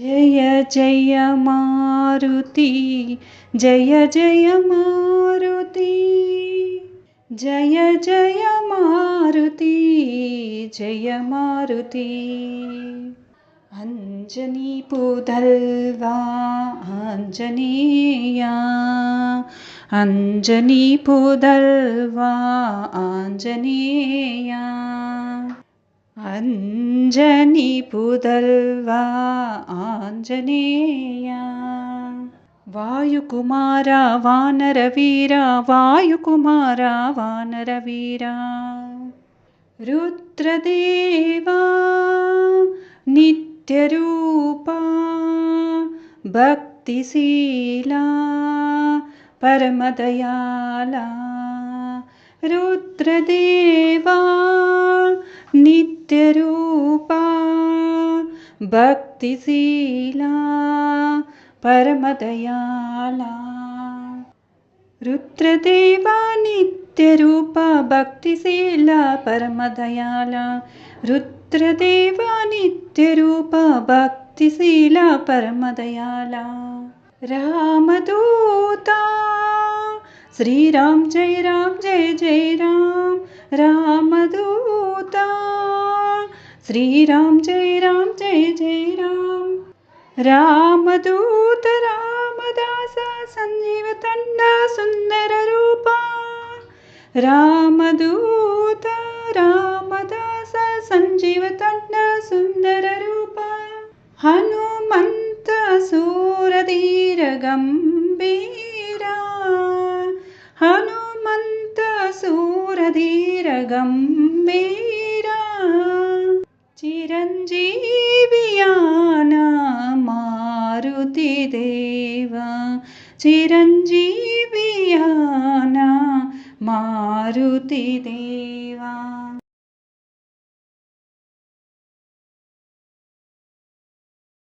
जय जय मारुति जय जय मारुति जय जय मारुति जय मारुति। अञ्जनीपुदल्वा आञ्जनेया अञ्जनीपुदल्वा आञ्जनेया अञ्जनीपुदल्वा आञ्जनेया। वायुकुमारा वानरवीरा वायुकुमारा वानरवीरा। रुद्रदेवा नित्यरूपा भक्तिशीला परमदयाला। रुद्रदेवा नित्यरूपा भक्तिशीला परमदयाला। रुद्रदेवा नित्यरूपा भक्तिशीला परमदयाला। रुद्रदेवा नित्यरूपा भक्तिशीला परमदयाला। रामदूता श्रीराम जय राम जय जय राम। रामदूता श्रीराम जय राम रामदूत रामदास सञ्जीव तण्ड सुन्दररूपा रामदूत रामदास सञ्जीव तण्ड सुन्दररूपा हनुमन्त सूरधीरगम्भीरा हनुमन्त सूरधीरगम्भीरा चिरञ्जीवियाना मारुतिदेवा